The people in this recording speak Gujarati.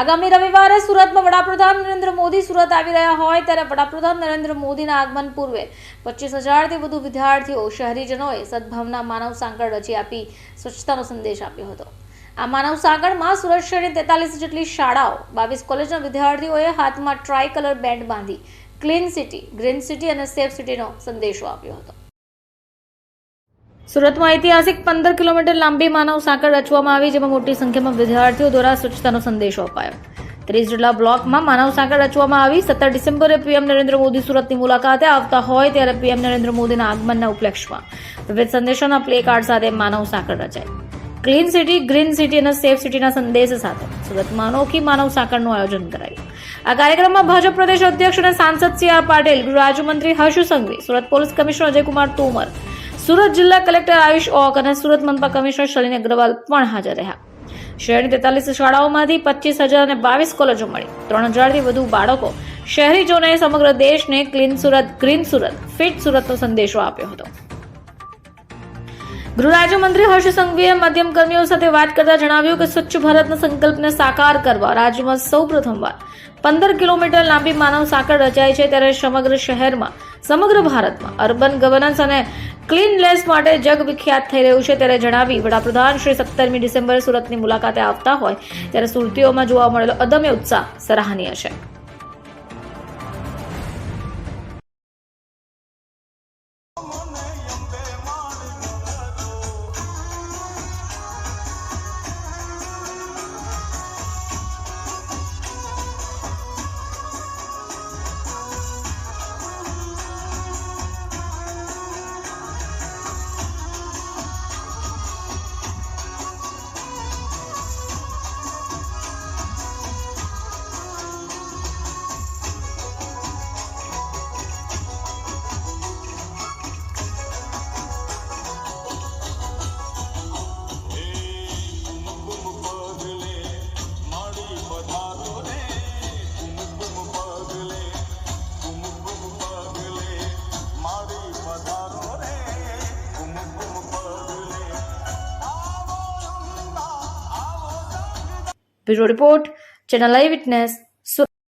આગામી રવિવારે સુરતમાં વડાપ્રધાન નરેન્દ્ર મોદી સુરત આવી રહ્યા હોય ત્યારે વડાપ્રધાન નરેન્દ્ર મોદીના આગમન પૂર્વે પચીસ હજારથી વધુ વિદ્યાર્થીઓ, શહેરીજનોએ સદભાવના માનવ સાંકળ રચી આપી સ્વચ્છતાનો સંદેશ આપ્યો હતો. આ માનવ સાંકળમાં સુરત શહેરની તેતાલીસ જેટલી શાળાઓ, બાવીસ કોલેજના વિદ્યાર્થીઓએ હાથમાં ટ્રાય કલર બેન્ડ બાંધી, ક્લીન સિટી, ગ્રીન સિટી અને સેફ સિટીનો સંદેશો આપ્યો હતો. સુરતમાં ઐતિહાસિક પંદર કિલોમીટર લાંબી માનવ સાંકળ રચવામાં આવી, જેમાં મોટી સંખ્યામાં વિદ્યાર્થીઓ દ્વારા સ્વચ્છતાનો સંદેશો અપાયો. ત્રીસ જેટલા બ્લોકમાં માનવ સાંકળ રચવામાં આવી. સત્તર ડિસેમ્બરે પીએમ નરેન્દ્ર મોદી સુરતની મુલાકાતે આવતા હોય ત્યારે પીએમ નરેન્દ્ર મોદીના આગમનના ઉપલક્ષમાં વિવિધ સંદેશોના પ્લે કાર્ડ સાથે માનવ સાંકળ રચાઈ ક્લીન સિટી, ગ્રીન સિટી અને સેફ સિટીના સંદેશ સાથે સુરતમાં અનોખી માનવ સાંકળનું આયોજન કરાયું. આ કાર્યક્રમમાં ભાજપ પ્રદેશ અધ્યક્ષ અને સાંસદ સી આર પાટીલ, ગૃહ રાજ્યમંત્રી હર્ષ સંઘવી, સુરત પોલીસ કમિશનર અજયકુમાર તોમર સુરત જિલ્લા કલેક્ટર આયુષ ઓક અને સુરત મનપા કમિશનર શલિની અગ્રવાલ પણ હાજર રહ્યા. શહેરની તેતાલીસ શાળાઓમાંથી પચીસ હજાર અને બાવીસ કોલેજો મળી. ત્રણ હજારથી વધુ બાળકો શહેરીજનોએ સમગ્ર દેશને clean Surat, green Surat, fit સુરતનો સંદેશો આપ્યો હતો. ગૃહ રાજ્યમંત્રી હર્ષ સંઘવીએ માધ્યમ કર્મીઓ સાથે વાત કરતા જણાવ્યું કે સ્વચ્છ ભારતના સંકલ્પને સાકાર કરવા રાજ્યમાં સૌ પ્રથમવાર પંદર કિલોમીટર લાંબી માનવ સાંકળ રચાય છે ત્યારે સમગ્ર શહેરમાં, સમગ્ર ભારતમાં અર્બન ગવર્નન્સ અને ક્લીનલેસ માટે જગ વિખ્યાત થઈ રહ્યું છે ત્યારે જણાવી વડાપ્રધાન શ્રી સત્તરમી ડિસેમ્બરે સુરતની મુલાકાતે આવતા હોય ત્યારે સુરતીઓમાં જોવા મળેલો અદમ્ય ઉત્સાહ સરાહનીય છે. Bureau Report, Channel Eye Witness